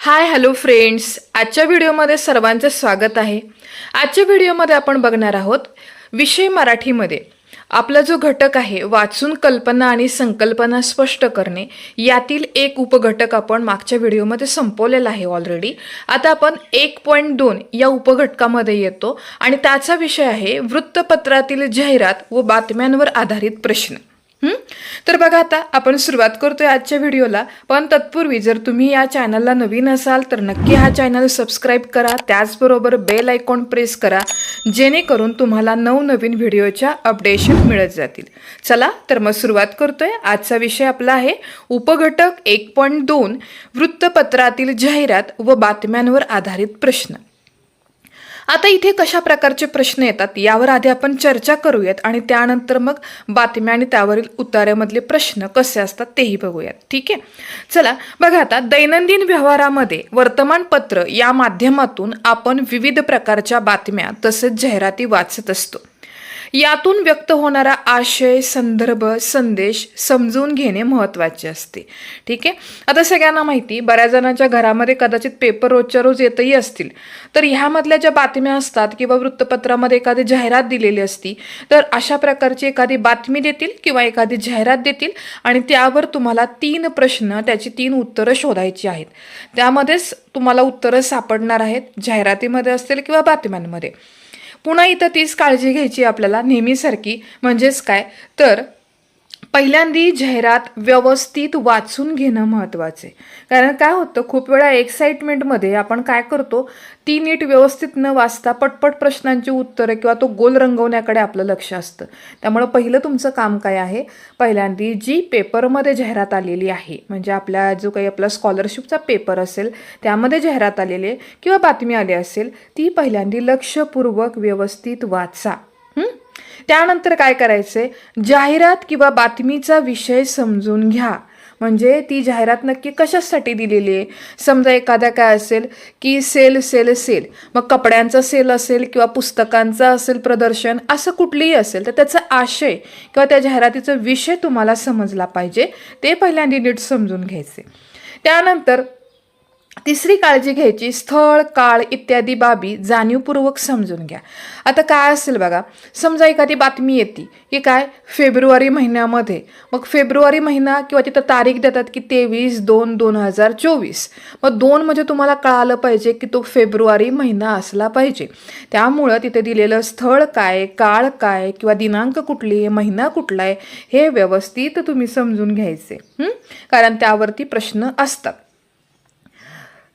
Hi hello friends आजच्या व्हिडिओमध्ये सर्वांचं स्वागत आहे. आजच्या व्हिडिओमध्ये आपण बघणार आहोत विषय मराठीमध्ये. आपला जो घटक आहे वाचून कल्पना आणि संकल्पना स्पष्ट करणे यातील एक उपघटक आपण मागच्या व्हिडिओमध्ये संपवलेला आहे ऑलरेडी आता आपण एक पॉईंट दोन या उपघटकामध्ये येतो आणि त्याचा विषय आहे वृत्तपत्रातील जाहिरात व बातम्यांवर आधारित प्रश्न. तर बघा आता आपण सुरुवात करतोय आजच्या व्हिडिओला. पण तत्पूर्वी जर तुम्ही या चॅनलला नवीन असाल तर नक्की हा चॅनल सबस्क्राईब करा. त्याचबरोबर बेल आयकॉन प्रेस करा जेणेकरून तुम्हाला नवनवीन व्हिडिओच्या अपडेशन मिळत जातील. चला तर मग सुरुवात करतोय. आजचा विषय आपला आहे उपघटक एक पॉईंट दोन वृत्तपत्रातील जाहिरात व बातम्यांवर आधारित प्रश्न. आता इथे कशा प्रकारचे प्रश्न येतात यावर आधी आपण चर्चा करूयात आणि त्यानंतर मग बातम्या आणि त्यावरील उतार्यामधले प्रश्न कसे असतात तेही बघूयात. ठीक आहे? चला बघा आता दैनंदिन व्यवहारामध्ये वर्तमानपत्र या माध्यमातून आपण विविध प्रकारच्या बातम्या तसेच जाहिराती वाचत असतो. यातून व्यक्त होणारा आशय संदर्भ संदेश समजून घेणे महत्त्वाचे असते. ठीक आहे? आता सगळ्यांना माहिती बऱ्याच जणांच्या घरामध्ये कदाचित पेपर रोजच्या रोज येतही असतील. तर ह्यामधल्या ज्या बातम्या असतात किंवा वृत्तपत्रामध्ये एखादी जाहिरात दिलेली असती तर अशा प्रकारची एखादी बातमी देतील किंवा एखादी जाहिरात देतील आणि त्यावर तुम्हाला तीन प्रश्न त्याची तीन उत्तरं शोधायची आहेत. त्यामध्येच तुम्हाला उत्तरं सापडणार आहेत जाहिरातीमध्ये असतील किंवा बातम्यांमध्ये. पुन्हा इथं तीच काळजी घ्यायची आपल्याला नेहमीसारखी. म्हणजेच काय? तर पहिल्यांदी जाहिरात व्यवस्थित वाचून घेणं महत्त्वाचं आहे. कारण काय होतं खूप वेळा एक्साइटमेंटमध्ये आपण काय करतो ती नीट व्यवस्थित न वाचता पटपट प्रश्नांची उत्तरं किंवा तो गोल रंगवण्याकडे आपलं लक्ष असतं. त्यामुळं पहिलं तुमचं काम काय आहे? पहिल्यांदी जी पेपरमध्ये जाहिरात आलेली आहे म्हणजे आपल्या जो काही आपला स्कॉलरशिपचा पेपर असेल त्यामध्ये जाहिरात आलेली आहे किंवा बातमी आली असेल ती पहिल्यांदी लक्षपूर्वक व्यवस्थित वाचा. हं? त्यानंतर काय करायचे जाहिरात किंवा बातमीचा विषय समजून घ्या. म्हणजे ती जाहिरात नक्की कशासाठी दिलेली आहे? समजा एखाद्या काय असेल की सेल सेल सेल. मग कपड्यांचा सेल असेल किंवा पुस्तकांचा असेल प्रदर्शन असं कुठलीही असेल तर त्याचा आशय किंवा त्या जाहिरातीचा विषय तुम्हाला समजला पाहिजे. ते पहिल्यांदा नीट समजून घ्यायचे. त्यानंतर तिसरी काळजी घ्यायची स्थळ काळ इत्यादी बाबी जाणीवपूर्वक समजून घ्या. आता काय असेल बघा समजा एखादी बातमी येते की काय फेब्रुवारी महिन्यामध्ये. मग फेब्रुवारी महिना किंवा तिथं तारीख देतात की तेवीस दोन दोन हजार चोवीस. मग दोन म्हणजे तुम्हाला कळालं पाहिजे की तो फेब्रुवारी महिना असला पाहिजे. त्यामुळं तिथे दिलेलं स्थळ काय काळ काय किंवा दिनांक कुठली आहे महिना कुठला आहे हे व्यवस्थित तुम्ही समजून घ्यायचे. कारण त्यावरती प्रश्न असतात.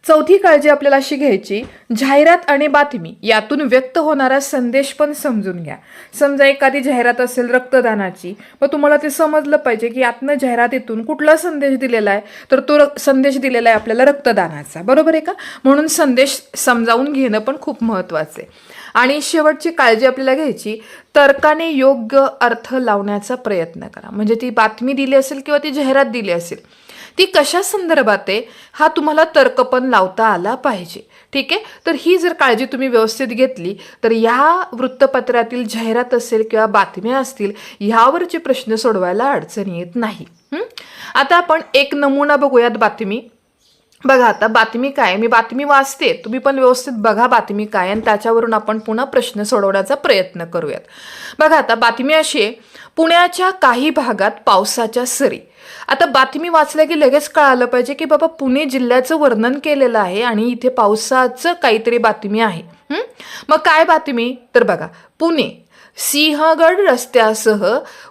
चौथी काळजी आपल्याला अशी घ्यायची जाहिरात आणि बातमी यातून व्यक्त होणारा संदेश पण समजून घ्या. समजा एखादी जाहिरात असेल रक्तदानाची मग तुम्हाला ते समजलं पाहिजे की यातनं जाहिरातीतून कुठला संदेश दिलेला आहे तर तो संदेश दिलेला आहे आपल्याला रक्तदानाचा. बरोबर आहे का? म्हणून संदेश समजावून घेणं पण खूप महत्त्वाचं आहे. आणि शेवटची काळजी आपल्याला घ्यायची तर्काने योग्य अर्थ लावण्याचा प्रयत्न करा. म्हणजे ती बातमी दिली असेल किंवा ती जाहिरात दिली असेल ती कशा संदर्भात आहे हा तुम्हाला तर्क पण लावता आला पाहिजे. ठीक आहे? तर ही जर काळजी तुम्ही व्यवस्थित घेतली तर ह्या वृत्तपत्रातील जाहिरात असेल किंवा बातम्या असतील ह्यावरचे प्रश्न सोडवायला अडचण येत नाही. आता आपण एक नमुना बघूयात बातमी. बघा आता बातमी काय मी बातमी वाचते तुम्ही पण व्यवस्थित बघा बातमी काय आणि त्याच्यावरून आपण पुन्हा प्रश्न सोडवण्याचा प्रयत्न करूयात. बघा आता बातमी अशी आहे पुण्याच्या काही भागात पावसाच्या सरी. आता बातमी वाचल्या की लगेच कळालं पाहिजे की बाबा पुणे जिल्ह्याचं वर्णन केलेलं आहे आणि इथे पावसाचं काहीतरी बातमी आहे. मग काय बातमी? तर बघा पुणे सिंहगड रस्त्यासह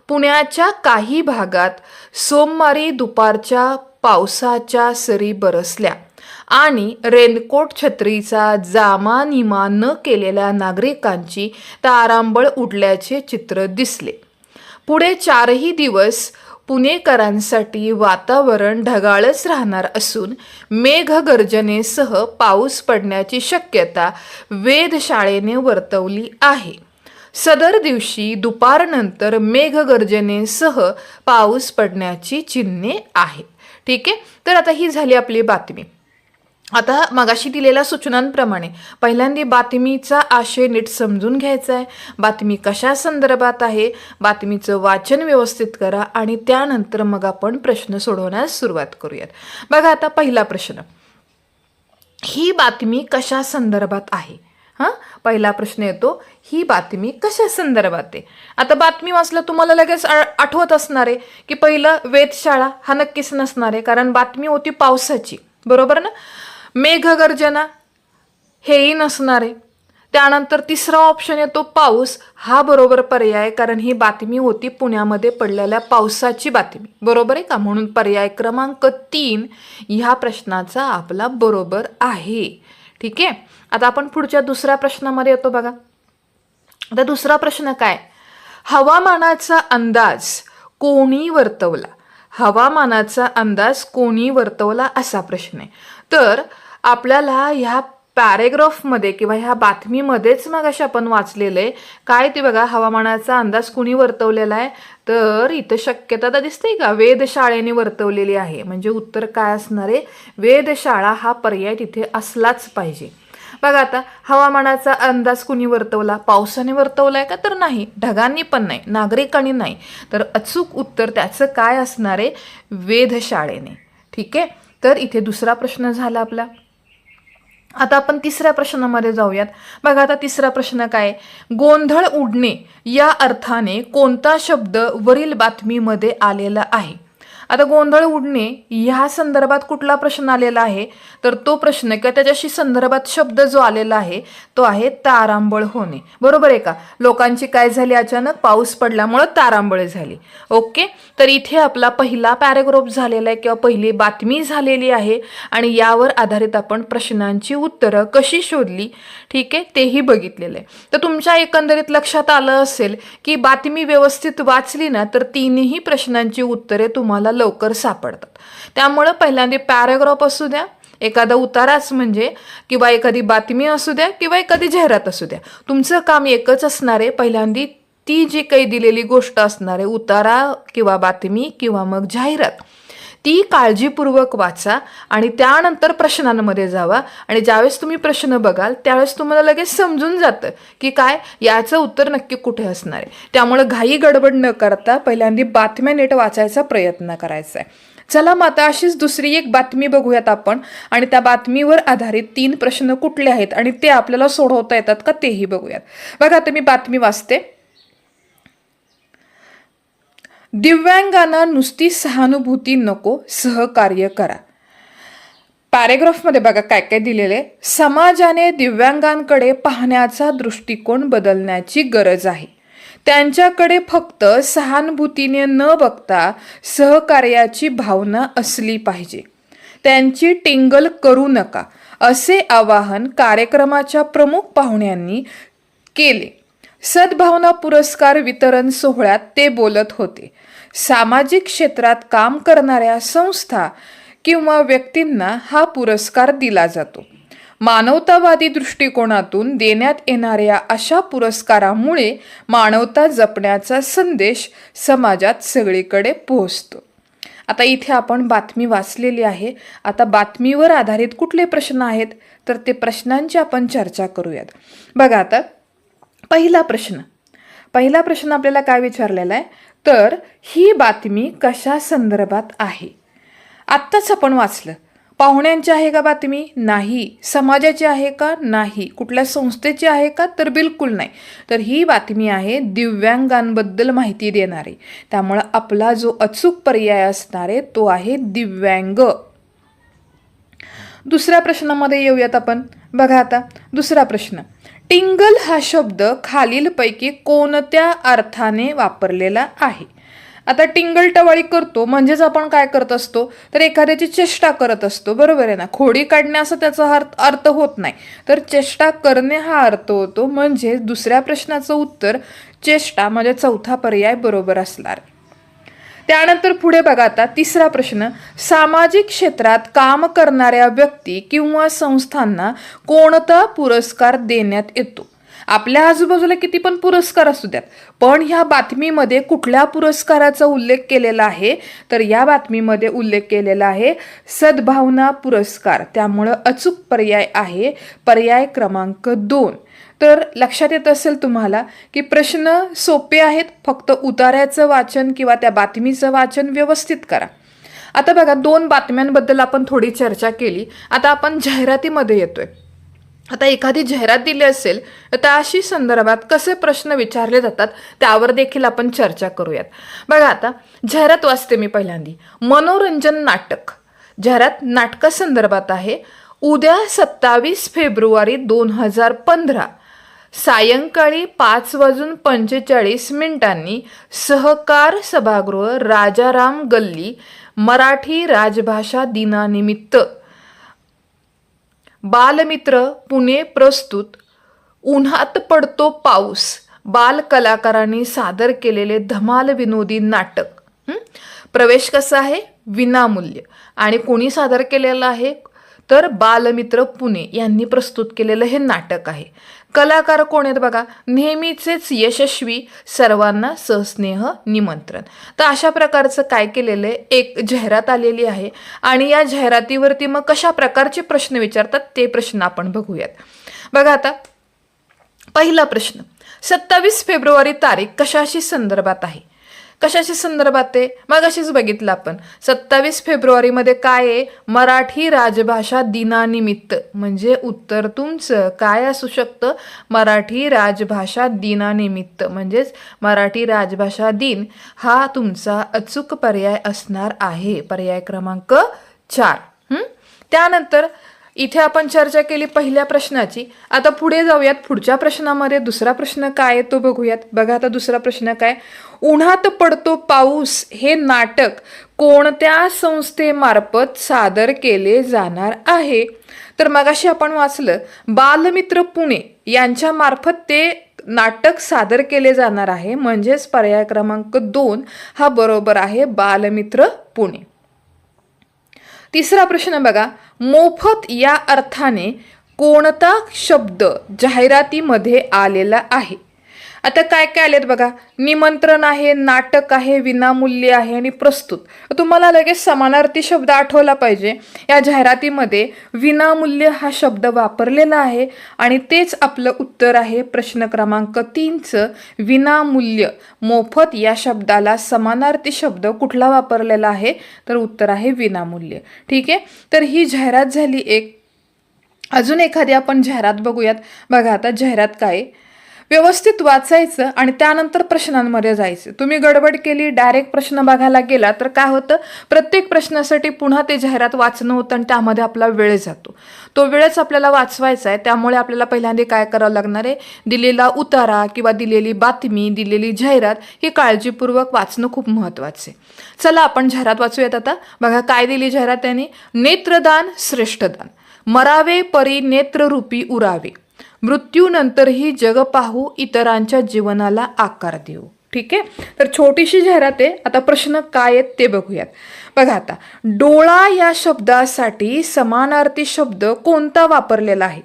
पुण्याच्या काही भागात सोमवारी दुपारच्या पावसाच्या सरी बरसल्या आणि रेनकोट छत्रीचा जामानिमा न केलेल्या नागरिकांची तारांबळ उडल्याचे चित्र दिसले. पुढे चारही दिवस पुणेकरांसाठी वातावरण ढगाळच राहणार असून मेघगर्जनेसह पाऊस पडण्याची शक्यता वेधशाळेने वर्तवली आहे. सदर दिवशी दुपारनंतर मेघगर्जनेसह पाऊस पडण्याची चिन्हे आहेत. ठीक आहे? तर आता ही झाली आपली बातमी. आता मगाशी दिलेल्या सूचनांप्रमाणे पहिल्यांदा बातमीचा आशय नीट समजून घ्यायचा आहे. बातमी कशा संदर्भात आहे? बातमीचं वाचन व्यवस्थित करा आणि त्यानंतर मग आपण प्रश्न सोडवण्यास सुरुवात करूयात. बघा आता पहिला प्रश्न. ही बातमी कशा संदर्भात आहे? हां? पहिला प्रश्न येतो ही बातमी कशा संदर्भात आहे? आता बातमी वाचलं तुम्हाला लगेच आठवत असणार आहे की पहिलं वेधशाळा हा नक्कीच नसणार आहे कारण बातमी होती पावसाची. बरोबर ना? मेघगर्जना हेही नसणार. आहे त्यानंतर तिसरा ऑप्शन येतो पाऊस. हा बरोबर पर्याय कारण ही बातमी होती पुण्यामध्ये पडलेल्या पावसाची बातमी. बरोबर आहे का? म्हणून पर्याय क्रमांक तीन ह्या प्रश्नाचा आपला बरोबर आहे. ठीक आहे? आता आपण पुढच्या दुसऱ्या प्रश्नामध्ये येतो बघा. आता दुसरा प्रश्न काय? हवामानाचा अंदाज कोणी वर्तवला? हवामानाचा अंदाज कोणी वर्तवला? असा प्रश्न आहे. तर आपल्याला ह्या पॅरेग्राफमध्ये किंवा ह्या बातमीमध्येच मग अशा आपण वाचलेलं आहे काय ते बघा हवामानाचा अंदाज कुणी वर्तवलेला आहे? तर इथं शक्यता तर दिसते का? वेधशाळेने वर्तवलेली आहे. म्हणजे उत्तर काय असणार आहे? वेधशाळा हा पर्याय तिथे असलाच पाहिजे. बघा आता हवामानाचा अंदाज कुणी वर्तवला? पावसाने वर्तवलाय का? तर नाही. ढगांनी पण नाही. नागरिकांनी नाही. तर अचूक उत्तर त्याचं काय असणार आहे? वेधशाळेने. ठीक आहे? तर इथे दुसरा प्रश्न झाला आपला. आता आपण तिसऱ्या प्रश्नामध्ये जाऊयात. बघा आता तिसरा प्रश्न काय? गोंधळ उडणे या अर्थाने कोणता शब्द वरील बातमीमध्ये आलेला आहे? आता गोंधळ उडणे ह्या संदर्भात कुठला प्रश्न आलेला आहे? तर तो प्रश्न किंवा त्याच्याशी संदर्भात शब्द जो आलेला आहे तो आहे तारांबळ होणे. बरोबर आहे का? लोकांची काय झाली अचानक? पाऊस पडल्यामुळं तारांबळ झाली. ओके? तर इथे आपला पहिला पॅरेग्राफ झालेला आहे किंवा पहिली बातमी झालेली आहे आणि यावर आधारित आपण प्रश्नांची उत्तरं कशी शोधली? ठीक आहे? तेही बघितलेलं आहे. तर तुमच्या एकंदरीत लक्षात आलं असेल की बातमी व्यवस्थित वाचली ना तर तीनही प्रश्नांची उत्तरे तुम्हाला लवकर सापडतात. त्यामुळं पहिल्यांदा पॅराग्राफ असू द्या एखादा उताराच म्हणजे किंवा एखादी बातमी असू द्या किंवा एखादी जाहिरात असू द्या. तुमचं काम एकच असणार आहे पहिल्यांदी ती जी काही दिलेली गोष्ट असणार आहे उतारा किंवा बातमी किंवा मग जाहिरात ती काळजीपूर्वक वाचा आणि त्यानंतर प्रश्नांमध्ये जावा. आणि ज्यावेळेस तुम्ही प्रश्न बघाल त्यावेळेस तुम्हाला लगेच समजून जातं की काय याचं उत्तर नक्की कुठे असणार आहे. त्यामुळं घाई गडबड न करता पहिल्यांदा बातम्या नीट वाचायचा प्रयत्न करायचा आहे. चला मग आता अशीच दुसरी एक बातमी बघूयात आपण. आणि त्या बातमीवर आधारित तीन प्रश्न कुठले आहेत आणि ते आपल्याला सोडवता येतात का तेही बघूयात. बघा आता मी बातमी वाचते. दिव्यांगांना नुसती सहानुभूती नको सहकार्य करा. पॅरेग्राफमध्ये बघा काय काय दिलेले समाजाने दिव्यांगांकडे पाहण्याचा दृष्टिकोन बदलण्याची गरज आहे. त्यांच्याकडे फक्त सहानुभूतीने न बघता सहकार्याची भावना असली पाहिजे. त्यांची टिंगल करू नका असे आवाहन कार्यक्रमाच्या प्रमुख पाहुण्यांनी केले. सद्भावना पुरस्कार वितरण सोहळ्यात ते बोलत होते. सामाजिक क्षेत्रात काम करणाऱ्या संस्था किंवा व्यक्तींना हा पुरस्कार दिला जातो. मानवतावादी दृष्टिकोनातून देण्यात येणाऱ्या अशा पुरस्कारामुळे मानवता जपण्याचा संदेश समाजात सगळीकडे पोहोचतो. आता इथे आपण बातमी वाचलेली आहे. आता बातमीवर आधारित कुठले प्रश्न आहेत? तर ते प्रश्नांची आपण चर्चा करूयात. बघा आता पहिला प्रश्न. पहिला प्रश्न आपल्याला काय विचारलेला आहे? तर ही बातमी कशा संदर्भात आहे? आत्ताच आपण वाचलं. पाहुण्यांची आहे का बातमी? नाही. समाजाची आहे का? नाही. कुठल्या संस्थेची आहे का? तर बिलकुल नाही. तर ही बातमी आहे दिव्यांगांबद्दल माहिती देणारी. त्यामुळं आपला जो अचूक पर्याय असणार आहे तो आहे दिव्यांग. दुसऱ्या प्रश्नामध्ये येऊयात आपण. बघा आता दुसरा प्रश्न. टिंगल हा शब्द खालीलपैकी कोणत्या अर्थाने वापरलेला आहे? आता टिंगल टवाळी करतो म्हणजेच आपण काय करत असतो? तर एखाद्याची चेष्टा करत असतो बरोबर आहे ना? खोडी काढणे असं त्याचा अर्थ अर्थ होत नाही. तर चेष्टा करणे हा अर्थ होतो म्हणजे दुसऱ्या प्रश्नाचं उत्तर चेष्टा म्हणजे चौथा पर्याय बरोबर असणार. त्यानंतर पुढे बघा आता तिसरा प्रश्न. सामाजिक क्षेत्रात काम करणाऱ्या व्यक्ती किंवा संस्थांना कोणता पुरस्कार देण्यात येतो? आपल्या आजूबाजूला किती पण पुरस्कार असू द्यात पण ह्या बातमीमध्ये कुठल्या पुरस्काराचा उल्लेख केलेला आहे? तर या बातमीमध्ये उल्लेख केलेला आहे सद्भावना पुरस्कार. त्यामुळं अचूक पर्याय आहे. पर्याय क्रमांक दोन. तर लक्षात येत असेल तुम्हाला की प्रश्न सोपे आहेत फक्त उतार्याचं वाचन किंवा त्या बातमीचं वाचन व्यवस्थित करा. आता बघा दोन बातम्यांबद्दल आपण थोडी चर्चा केली. आता आपण जाहिरातीमध्ये येतोय. आता एखादी जाहिरात दिली असेल तर त्याशी संदर्भात कसे प्रश्न विचारले जातात त्यावर देखील आपण चर्चा करूयात. बघा आता जाहिरात वाचते मी पहिल्यांदी. मनोरंजन नाटक. जाहिरात नाटकासंदर्भात आहे. उद्या सत्तावीस फेब्रुवारी दोन हजार पंधरा. सायंकाळी पाच वाजून पंचेचाळीस मिनिटांनी सहकार सभागृह राजाराम गल्ली मराठी राजभाषा दिनानिमित्त. बालमित्र पुणे प्रस्तुत उन्हात पडतो पाऊस बाल कलाकारांनी सादर केलेले धमाल विनोदी नाटक. प्रवेश कसा आहे? विनामूल्य. आणि कोणी सादर केलेलं आहे? तर बालमित्र पुणे यांनी प्रस्तुत केलेलं हे नाटक आहे. कलाकार कोण आहेत बघा? नेहमीचेच यशस्वी सर्वांना सहस्नेह निमंत्रण. तर अशा प्रकारचं काय केलेलं आहे? एक जाहिरात आलेली आहे आणि या जाहिरातीवरती मग कशा प्रकारचे प्रश्न विचारतात ते प्रश्न आपण बघूयात. बघा आता पहिला प्रश्न. सत्तावीस फेब्रुवारी तारीख कशाशी संदर्भात आहे? कशाच्या संदर्भात आहे? मग अशीच बघितलं आपण. सत्तावीस फेब्रुवारीमध्ये काय आहे? मराठी राजभाषा दिनानिमित्त. म्हणजे उत्तर तुमचं. काय असू शकतं? मराठी राजभाषा दिनानिमित्त. म्हणजेच मराठी राजभाषा दिन हा तुमचा अचूक पर्याय असणार आहे. पर्याय क्रमांक चार. त्यानंतर इथे आपण चर्चा केली पहिल्या प्रश्नाची. आता पुढे जाऊयात. पुढच्या प्रश्नामध्ये दुसरा प्रश्न काय आहे तो बघूयात. बघा आता दुसरा प्रश्न काय? उन्हात पडतो पाऊस हे नाटक कोणत्या संस्थेमार्फत सादर केले जाणार आहे? तर मगाशी आपण वाचलं बालमित्र पुणे यांच्या मार्फत ते नाटक सादर केले जाणार आहे. म्हणजेच पर्याय क्रमांक दोन हा बरोबर आहे बालमित्र पुणे. तिसरा प्रश्न बघा मोफत या अर्थाने कोणता शब्द जाहिरातीमध्ये आलेला आहे? आता काय काय आलेत बघा? निमंत्रण आहे नाटक आहे विनामूल्य आहे आणि प्रस्तुत. तुम्हाला लगेच समानार्थी शब्द आठवला पाहिजे. या जाहिरातीमध्ये विनामूल्य हा शब्द वापरलेला आहे आणि तेच आपलं उत्तर आहे प्रश्न क्रमांक तीनचं. विनामूल्य मोफत या शब्दाला समानार्थी शब्द कुठला वापरलेला आहे? तर उत्तर आहे विनामूल्य. ठीक आहे? तर ही जाहिरात झाली एक. अजून एखादी आपण जाहिरात बघूयात. बघा आता जाहिरात काय? आहे? व्यवस्थित वाचायचं आणि त्यानंतर प्रश्नांमध्ये जायचं. तुम्ही गडबड केली डायरेक्ट प्रश्न बघायला गेला तर काय होतं? प्रत्येक प्रश्नासाठी पुन्हा ते जाहिरात वाचणं होतं आणि त्यामध्ये आपला वेळ जातो. तो वेळच आपल्याला वाचवायचा आहे. त्यामुळे आपल्याला पहिल्यांदा काय करावं लागणार आहे? दिलेला उतारा किंवा दिलेली बातमी दिलेली जाहिरात ही काळजीपूर्वक वाचणं खूप महत्त्वाचं आहे. चला आपण जाहिरात वाचूयात आता. बघा काय दिली जाहिरात त्याने? नेत्रदान श्रेष्ठदान. मरावे परी नेत्ररूपी उरावे. मृत्यूनंतरही जग पाहू इतरांच्या जीवनाला आकार देऊ. ठीक आहे? तर छोटीशी जाहिरात आहे. आता प्रश्न काय आहेत ते बघूयात. बघा आता डोळा या शब्दासाठी समानार्थी शब्द कोणता वापरलेला आहे?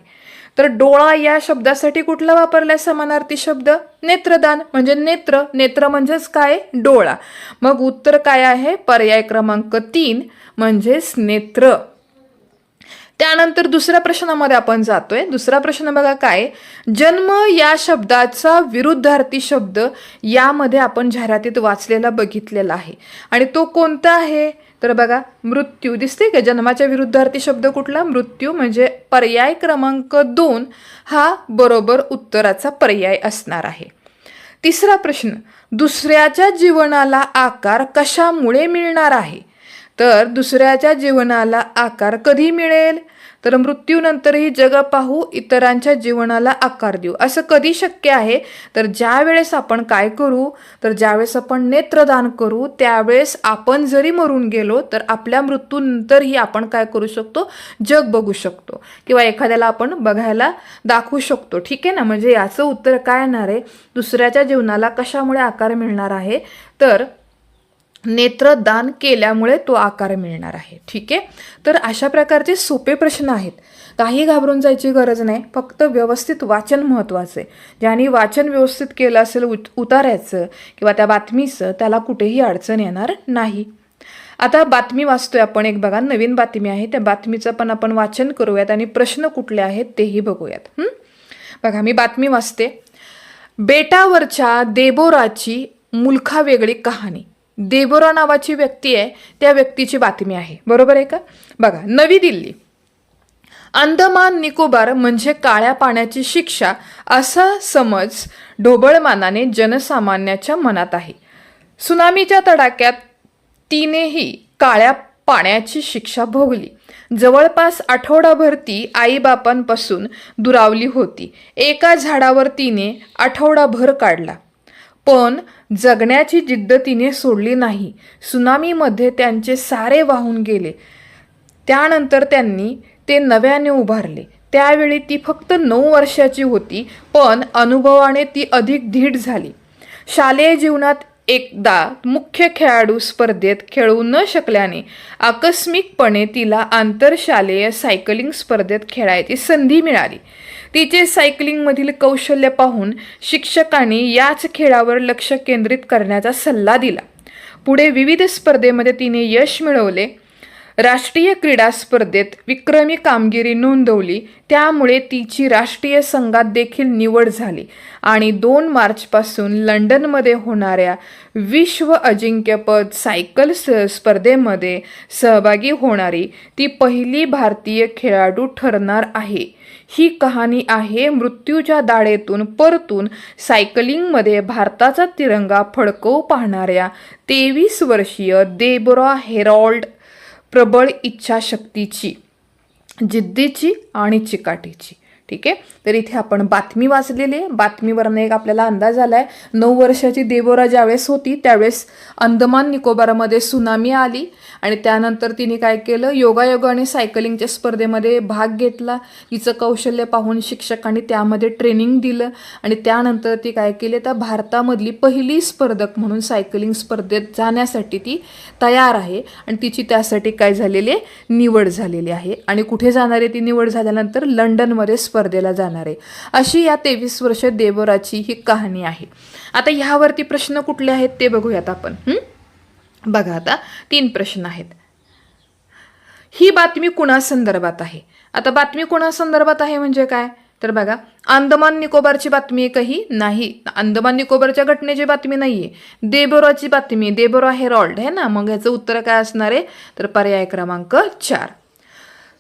तर डोळा या शब्दासाठी कुठला वापरलाय समानार्थी शब्द? नेत्रदान. म्हणजे नेत्र. नेत्र म्हणजेच काय? डोळा. मग उत्तर काय आहे? पर्याय क्रमांक तीन म्हणजेच नेत्र. त्यानंतर दुसऱ्या प्रश्नामध्ये आपण जातोय. दुसरा प्रश्न बघा काय? जन्म या शब्दाचा विरुद्धार्थी शब्द यामध्ये आपण जाहिरातीत वाचलेला बघितलेला आहे. आणि तो कोणता आहे? तर बघा मृत्यू. दिसते का? जन्माच्या विरुद्धार्थी शब्द कुठला? मृत्यू म्हणजे पर्याय क्रमांक दोन हा बरोबर उत्तराचा पर्याय असणार आहे. तिसरा प्रश्न दुसऱ्याच्या जीवनाला आकार कशामुळे मिळणार आहे? तर दुसऱ्याच्या जीवनाला आकार कधी मिळेल? तर मृत्यूनंतरही जग पाहू इतरांच्या जीवनाला आकार देऊ. असं कधी शक्य आहे? तर ज्या वेळेस आपण काय करू? तर ज्यावेळेस आपण नेत्रदान करू त्यावेळेस आपण जरी मरून गेलो तर आपल्या मृत्यूनंतरही आपण काय करू शकतो? जग बघू शकतो. किंवा एखाद्याला आपण बघायला दाखवू शकतो. ठीक आहे ना? म्हणजे याचं उत्तर काय येणार आहे? दुसऱ्याच्या जीवनाला कशामुळे आकार मिळणार आहे? तर नेत्रदान केल्यामुळे तो आकार मिळणार आहे. ठीक आहे? तर अशा प्रकारचे सोपे प्रश्न आहेत. काही घाबरून जायची गरज नाही. फक्त व्यवस्थित वाचन महत्त्वाचं आहे. ज्यांनी वाचन व्यवस्थित केलं असेल उत उतारायचं किंवा त्या बातमीचं त्याला कुठेही अडचण येणार नाही. आता बातमी वाचतोय आपण एक बघा. नवीन बातमी आहे. त्या बातमीचं पण आपण वाचन करूयात आणि प्रश्न कुठले आहेत तेही बघूयात. बघा मी बातमी वाचते. बेटावरच्या देबोराची मुलखा वेगळी कहाणी. देबोरा नावाची व्यक्ती आहे त्या व्यक्तीची बातमी आहे. बरोबर आहे का? बघा नवी दिल्ली. अंदमान निकोबार म्हणजे काळ्या पाण्याची शिक्षा असा समज ढोबळमानाने जनसामान्याच्या मनात आहे. सुनामीच्या तडाक्यात तिनेही काळ्या पाण्याची शिक्षा भोगली. जवळपास आठवडाभर ती आईबापांपासून दुरावली होती. एका झाडावर तिने आठवडाभर काढला. पण जगण्याची जिद्द तिने सोडली नाही. सुनामीमध्ये त्यांचे सारे वाहून गेले. त्यानंतर त्यांनी ते नव्याने उभारले. त्यावेळी ती फक्त नऊ वर्षाची होती पण अनुभवाने ती अधिक धीट झाली. शालेय जीवनात एकदा मुख्य खेळाडू स्पर्धेत खेळू न शकल्याने आकस्मिकपणे तिला आंतरशालेय सायकलिंग स्पर्धेत खेळायची संधी मिळाली. तिचे सायकलिंगमधील कौशल्य पाहून शिक्षकांनी याच खेळावर लक्ष केंद्रित करण्याचा सल्ला दिला. पुढे विविध स्पर्धेमध्ये तिने यश मिळवले. राष्ट्रीय क्रीडा स्पर्धेत विक्रमी कामगिरी नोंदवली. त्यामुळे तिची राष्ट्रीय संघात देखील निवड झाली आणि दोन मार्चपासून लंडनमध्ये होणाऱ्या विश्व अजिंक्यपद सायकल स्पर्धेमध्ये सहभागी होणारी ती पहिली भारतीय खेळाडू ठरणार आहे. ही कहाणी आहे मृत्यूच्या दाढेतून परतून सायकलिंगमध्ये भारताचा तिरंगा फडकवू पाहणाऱ्या तेवीस वर्षीय देबरा हेरॉल्ड प्रबळ इच्छाशक्तीची जिद्दीची आणि चिकाटीची. ठीक आहे? तर इथे आपण बातमी वाचलेली आहे. बातमीवरनं एक आपल्याला अंदाज आला आहे नऊ वर्षाची देबोरा ज्यावेळेस होती त्यावेळेस अंदमान निकोबारमध्ये सुनामी आली आणि त्यानंतर तिने काय केलं? योगायोगाने सायकलिंगच्या स्पर्धेमध्ये भाग घेतला. तिचं कौशल्य पाहून शिक्षकांनी त्यामध्ये ट्रेनिंग दिलं आणि त्यानंतर ती काय केली? तर भारतामधली पहिली स्पर्धक म्हणून सायकलिंग स्पर्धेत जाण्यासाठी ती तयार आहे आणि तिची त्यासाठी काय झालेली निवड झालेली आहे. आणि कुठे जाणारी ती निवड झाल्यानंतर? लंडनमध्ये स्पर्धेला जाणार. आहे अशी या तेवीस वर्ष देवराची ही कहाणी आहे. आता ह्यावरती प्रश्न कुठले आहेत ते बघूयात आपण. बघा आता तीन प्रश्न आहेत. ही बातमी कुणासंदर्भात आहे? आता बातमी कुणासंदर्भात आहे म्हणजे काय? तर बघा अंदमान निकोबारची बातमी एकही काही नाही. अंदमान निकोबारच्या घटनेची बातमी नाही आहे देबोराची बातमी देबोरा हेरॉल्ड आहे ना? मग ह्याचं उत्तर काय असणार आहे? तर पर्याय क्रमांक चार.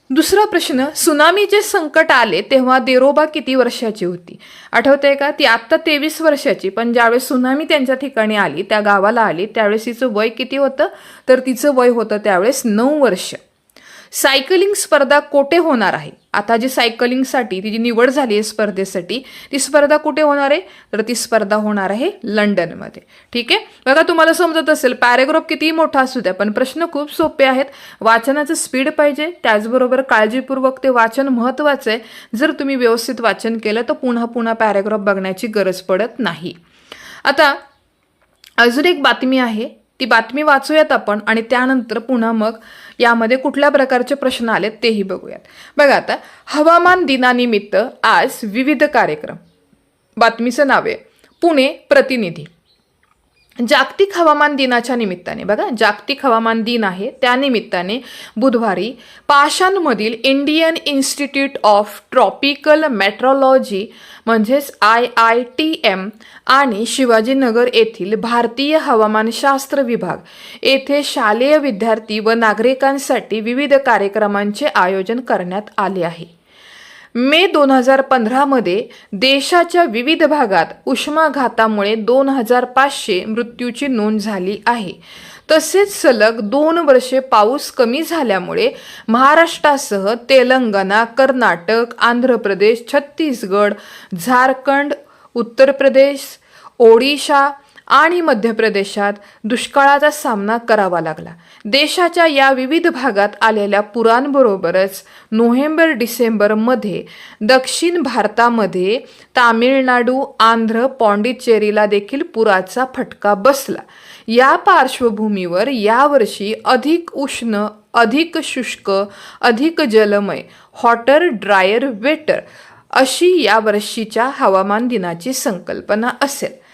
दुसरा प्रश्न सुनामीचे संकट आले तेव्हा देरोबा किती वर्षाची होती? आठवते का? ती आत्ता तेवीस वर्षाची पण ज्यावेळेस सुनामी त्यांच्या ठिकाणी आली त्या गावाला आली त्यावेळेस तिचं वय किती होतं? तर तिचं वय होतं त्यावेळेस नऊ वर्ष. सायकलिंग स्पर्धा कोठे होणार आहे? आता जी सायकलिंगसाठी तिची निवड झाली आहे स्पर्धेसाठी ती स्पर्धा कुठे होणार आहे? तर ती स्पर्धा होणार आहे लंडनमध्ये. ठीक आहे? बघा तुम्हाला समजत असेल पॅरेग्राफ कितीही मोठा असू द्या पण प्रश्न खूप सोपे आहेत. वाचनाचं स्पीड पाहिजे त्याचबरोबर काळजीपूर्वक ते वाचन महत्त्वाचं आहे. जर तुम्ही व्यवस्थित वाचन केलं तर पुन्हा पुन्हा पॅरेग्राफ बघण्याची गरज पडत नाही. आता अजून एक बातमी आहे. ती बातमी वाचूयात आपण आणि त्यानंतर पुन्हा मग यामध्ये कुठल्या प्रकारचे प्रश्न आलेत तेही बघूयात. बघा आता हवामान दिनानिमित्त आज विविध कार्यक्रम. बातमीचं नाव आहे पुणे प्रतिनिधी. जागतिक हवामान दिनाच्या निमित्ताने बघा जागतिक हवामान दिन आहे त्यानिमित्ताने बुधवारी पाषाणमधील Indian Institute of Tropical Meteorology म्हणजेच आय आय टी एम आणि शिवाजीनगर येथील भारतीय हवामानशास्त्र विभाग येथे शालेय विद्यार्थी व नागरिकांसाठी विविध कार्यक्रमांचे आयोजन करण्यात आले आहे. मे दोन हजार पंधरामध्ये देशाच्या विविध भागात उष्माघातामुळे दोन हजार पाचशे मृत्यूची नोंद झाली आहे. तसेच सलग दोन वर्षे पाऊस कमी झाल्यामुळे महाराष्ट्रासह तेलंगणा कर्नाटक आंध्र प्रदेश छत्तीसगड झारखंड उत्तर प्रदेश ओडिशा आणि मध्य प्रदेशात दुष्काळाचा सामना करावा लागला. देशाच्या या विविध भागात आलेल्या पुरांबरोबरच नोव्हेंबर डिसेंबरमध्ये दक्षिण भारतामध्ये तामिळनाडू आंध्र पॉंडिचेरीला देखील पुराचा फटका बसला. या पार्श्वभूमीवर यावर्षी अधिक उष्ण अधिक शुष्क अधिक जलमय हॉटर ड्रायर वेटर अशी या वर्षीच्या हवामान दिनाची संकल्पना असेल.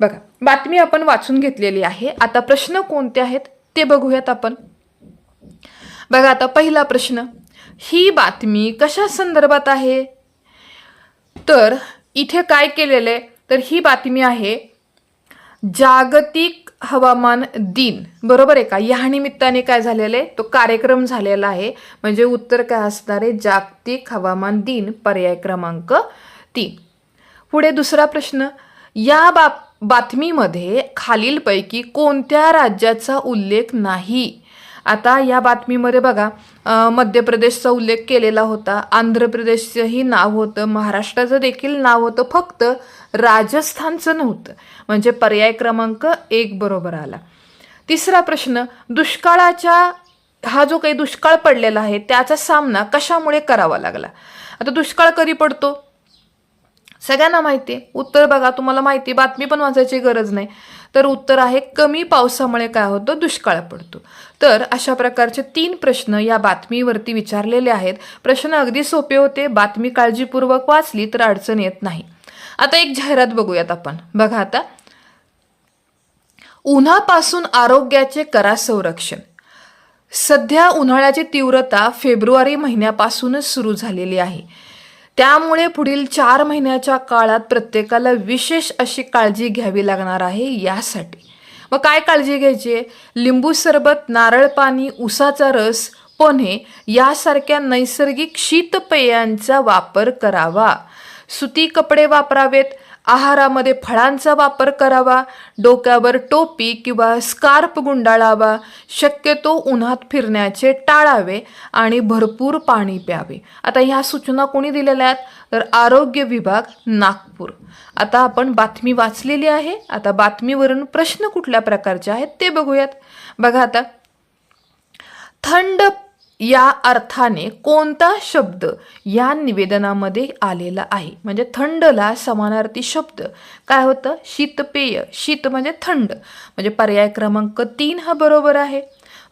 बघा बातमी आपण वाचून घेतलेली आहे. आता प्रश्न कोणते आहेत ते बघूयात आपण. बघा आता पहिला प्रश्न ही बातमी कशा संदर्भात आहे? तर इथे काय केलेलं आहे? तर ही बातमी आहे जागतिक हवामान दिन. बरोबर आहे का? या निमित्ताने काय झालेलं आहे? तो कार्यक्रम झालेला आहे. म्हणजे उत्तर काय असणार आहे? जागतिक हवामान दिन पर्याय क्रमांक तीन. पुढे दुसरा प्रश्न या बाब बातमीमध्ये खालीलपैकी कोणत्या राज्याचा उल्लेख नाही? आता या बातमीमध्ये बघा मध्य प्रदेशचा उल्लेख केलेला होता आंध्र प्रदेशचंही नाव होतं महाराष्ट्राचं देखील नाव होतं फक्त राजस्थानचं नव्हतं. म्हणजे पर्याय क्रमांक एक बरोबर आला. तिसरा प्रश्न दुष्काळाच्या हा जो काही दुष्काळ पडलेला आहे त्याचा सामना कशामुळे करावा लागला? आता दुष्काळ कधी पडतो? सगळ्यांना माहिती आहे. उत्तर बघा तुम्हाला माहिती आहे, बातमी पण वाचायची गरज नाही. तर उत्तर आहे कमी पावसामुळे काय होतं? दुष्काळ पडतो. तर अशा प्रकारचे तीन प्रश्न या बातमीवरती विचारलेले आहेत. प्रश्न अगदी सोपे होते बातमी काळजीपूर्वक वाचली तर अडचण येत नाही. आता एक जाहिरात बघूयात आपण. बघा आता. उन्हापासून आरोग्याचे करा संरक्षण. सध्या उन्हाळ्याची तीव्रता फेब्रुवारी महिन्यापासूनच सुरू झालेली आहे. त्यामुळे पुढील चार महिन्याच्या काळात प्रत्येकाला विशेष अशी काळजी घ्यावी लागणार आहे यासाठी. मग काय काळजी घ्यायची? आहे लिंबू सरबत नारळ पाणी उसाचा रस पोहे यासारख्या नैसर्गिक शीतपेयांचा वापर करावा. सुती कपडे वापरावेत आहारामध्ये फळांचा वापर करावा डोक्यावर टोपी किंवा स्कार्प गुंडाळावा शक्यतो उन्हात फिरण्याचे टाळावे आणि भरपूर पाणी प्यावे. आता ह्या सूचना कोणी दिलेल्या आहेत? तर आरोग्य विभाग नागपूर. आता आपण बातमी वाचलेली आहे. आता बातमीवरून प्रश्न कुठल्या प्रकारचे आहेत ते बघूयात. बघा आता थंड या अर्थाने कोणता शब्द या निवेदनामध्ये आलेला आहे? म्हणजे थंडला समानार्थी शब्द. काय होतं? शीतपेय. शीत म्हणजे थंड. म्हणजे पर्याय क्रमांक तीन हा बरोबर आहे.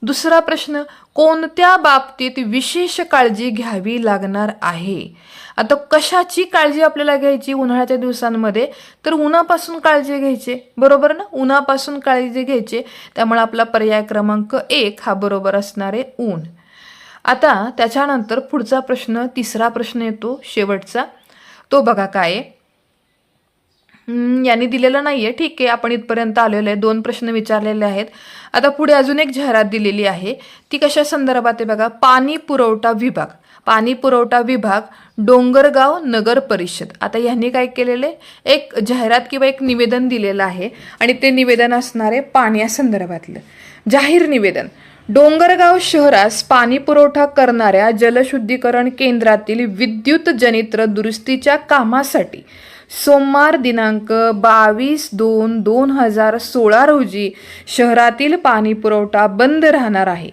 दुसरा प्रश्न कोणत्या बाबतीत विशेष काळजी घ्यावी लागणार आहे? आता कशाची काळजी आपल्याला घ्यायची उन्हाळ्याच्या दिवसांमध्ये? तर उन्हापासून काळजी घ्यायची. बरोबर ना? उन्हापासून काळजी घ्यायची. त्यामुळे आपला पर्याय क्रमांक एक हा बरोबर असणार आहे ऊन. आता त्याच्यानंतर पुढचा प्रश्न तिसरा प्रश्न येतो शेवटचा. तो बघा काय आहे. यांनी दिलेलं नाही आहे ठीक आहे आपण इथपर्यंत आलेलो आहे. दोन प्रश्न विचारलेले आहेत. आता पुढे अजून एक जाहिरात दिलेली आहे. ती कशा संदर्भात आहे बघा. पाणी पुरवठा विभाग. पाणी पुरवठा विभाग डोंगरगाव नगर परिषद. आता यांनी काय केलेलं आहे? एक जाहिरात किंवा एक निवेदन दिलेलं आहे. आणि ते निवेदन असणार आहे पाण्यासंदर्भातलं जाहीर निवेदन. डोंगरगाव शहरास पाणी पुरवठा करणाऱ्या जलशुद्धीकरण केंद्रातील विद्युत जनित्र दुरुस्तीच्या कामासाठी सोमवार दिनांक बावीस दोन दोन हजार सोळा रोजी शहरातील पाणी पुरवठा बंद राहणार आहे.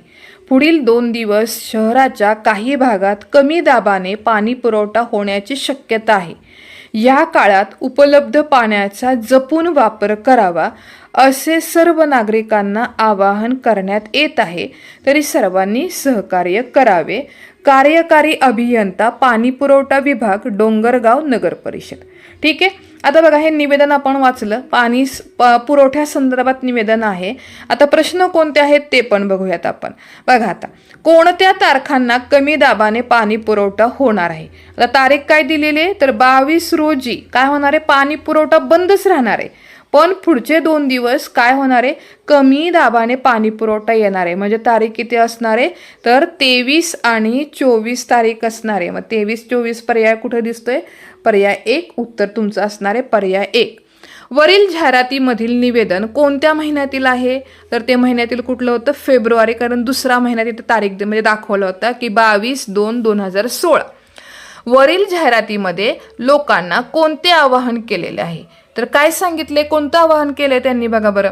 पुढील दोन दिवस शहराच्या काही भागात कमी दाबाने पाणी पुरवठा होण्याची शक्यता आहे. या काळात उपलब्ध पाण्याचा जपून वापर करावा असे सर्व नागरिकांना आवाहन करण्यात येत आहे. तरी सर्वांनी सहकार्य करावे. कार्यकारी अभियंता पाणी पुरवठा विभाग डोंगरगाव नगर परिषद. ठीक आहे? आता बघा हे निवेदन आपण वाचलं. पाणी पुरवठ्या संदर्भात पुरवठ्यासंदर्भात निवेदन आहे. आता प्रश्न कोणते आहेत ते पण बघूयात आपण. बघा आता कोणत्या तारखांना कमी दाबाने पाणी पुरवठा होणार आहे? आता तारीख काय दिलेली आहे? तर बावीस रोजी काय होणार आहे? पाणी पुरवठा बंदच राहणार आहे. पण पुढचे दोन दिवस काय होणार आहे? कमी दाबाने पाणी पुरवठा येणार आहे. म्हणजे तारीख किती असणार आहे? तर तेवीस आणि चोवीस तारीख असणार आहे. मग तेवीस चोवीस पर्याय कुठे दिसतोय? पर्याय एक उत्तर तुमचं असणार आहे पर्याय एक. वरील जाहिरातीमधील निवेदन कोणत्या महिन्यातील आहे? तर ते महिन्यातील कुठलं होतं? फेब्रुवारी कारण दुसरा महिन्यात इथे तारीख म्हणजे दाखवलं होतं की बावीस दोन दोन हजार सोळा. वरील जाहिरातीमध्ये लोकांना कोणते आवाहन केलेले आहे? तर काय सांगितले कोणतं आवाहन केलंय त्यांनी? बघा बरं.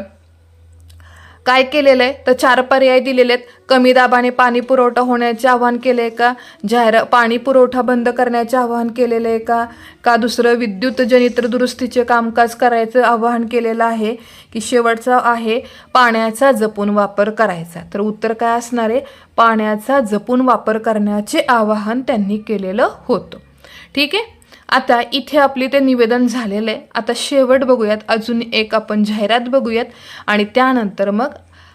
काय केलेलं आहे? तर चार पर्याय दिलेले आहेत. कमी दाबाने पाणी पुरवठा होण्याचे आवाहन केले आहे का? जाहीर पाणी पुरवठा बंद करण्याचे आवाहन केलेलं आहे का? का दुसरं विद्युत जनित्र दुरुस्तीचे कामकाज करायचं आवाहन केलेलं आहे? की शेवटचं आहे पाण्याचा जपून वापर करायचा. तर उत्तर काय असणार आहे? पाण्याचा जपून वापर करण्याचे आवाहन त्यांनी केलेलं होतं. ठीक आहे? आता इथे आपले ते निवेदन झालेलं आहे. आता शेवट बघूयात. अजून एक आपण जाहिरात बघूयात. आणि त्यानंतर मग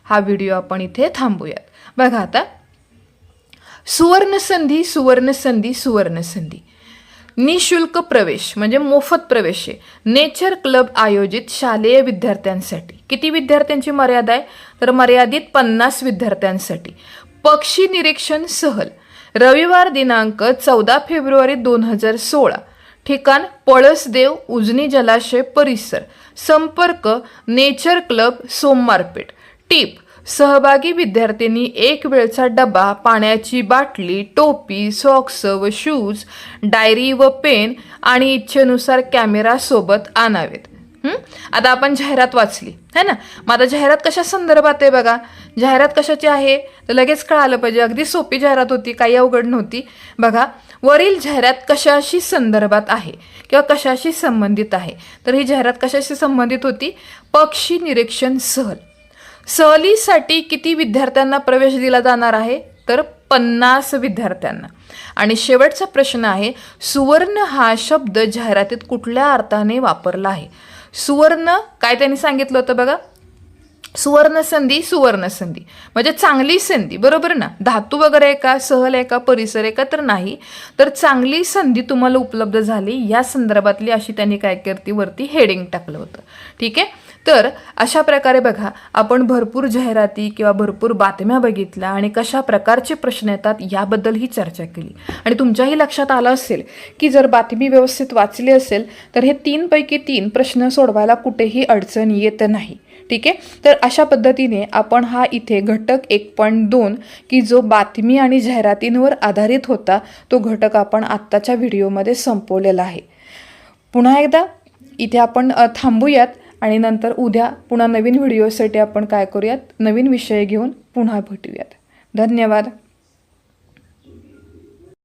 हा व्हिडिओ आपण इथे थांबूयात. बघा आता. सुवर्णसंधी सुवर्णसंधी सुवर्णसंधी. निशुल्क प्रवेश म्हणजे मोफत प्रवेश आहे. नेचर क्लब आयोजित शालेय विद्यार्थ्यांसाठी. किती विद्यार्थ्यांची मर्यादा आहे? तर मर्यादित पन्नास विद्यार्थ्यांसाठी. पक्षी निरीक्षण सहल. रविवार दिनांक चौदा फेब्रुवारी दोन हजार सोळा. ठिकाण पळसदेव उजनी जलाशय परिसर. संपर्क नेचर क्लब सोमवारपेठ. टीप सहभागी विद्यार्थ्यांनी एक वेळचा डबा पाण्याची बाटली टोपी सॉक्स व शूज डायरी व पेन आणि इच्छेनुसार कॅमेरा सोबत आणावेत. आता आपण जाहिरात वाचली है ना? मग आता जाहिरात कशा संदर्भात आहे बघा? जाहिरात कशाची आहे? तर लगेच कळालं पाहिजे. अगदी सोपी जाहिरात होती काही अवघड नव्हती. बघा वरील जाहिरात कशाशी संदर्भात आहे किंवा कशाशी संबंधित आहे? तर ही जाहिरात कशाशी संबंधित होती? पक्षी निरीक्षण सहल. सहलीसाठी किती विद्यार्थ्यांना प्रवेश दिला जाणार आहे? तर पन्नास विद्यार्थ्यांना. आणि शेवटचा प्रश्न आहे सुवर्ण हा शब्द जाहिरातीत कुठल्या अर्थाने वापरला आहे? सुवर्ण काय त्यांनी सांगितलं होतं बघा? सुवर्ण संधी सुवर्ण संधी म्हणजे चांगली संधी बरोबर ना? धातू वगैरे आहे का सहल आहे का परिसर आहे का तर नाही. तर चांगली संधी तुम्हाला उपलब्ध झाली या संदर्भातली अशी त्यांनी काय करती वरती हेडिंग टाकलं होतं. ठीक आहे? तर अशा प्रकारे बघा आपण भरपूर जाहिराती किंवा भरपूर बातम्या बघितल्या आणि कशा प्रकारचे प्रश्न येतात याबद्दलही चर्चा केली. आणि तुमच्याही लक्षात आलं असेल की जर बातमी व्यवस्थित वाचली असेल तर हे तीनपैकी तीन प्रश्न सोडवायला कुठेही अडचण येत नाही. ठीक आहे? तर अशा पद्धतीने आपण हा इथे घटक एक पॉईंट दोन की जो बातमी आणि जाहिरातींवर आधारित होता तो घटक आपण आत्ताच्या व्हिडिओमध्ये संपवलेला आहे. पुन्हा एकदा इथे आपण थांबूयात आणि नंतर उद्या पुन्हा नवीन व्हिडिओसाठी आपण काय करूयात? नवीन विषय घेऊन पुन्हा भेटूयात. धन्यवाद.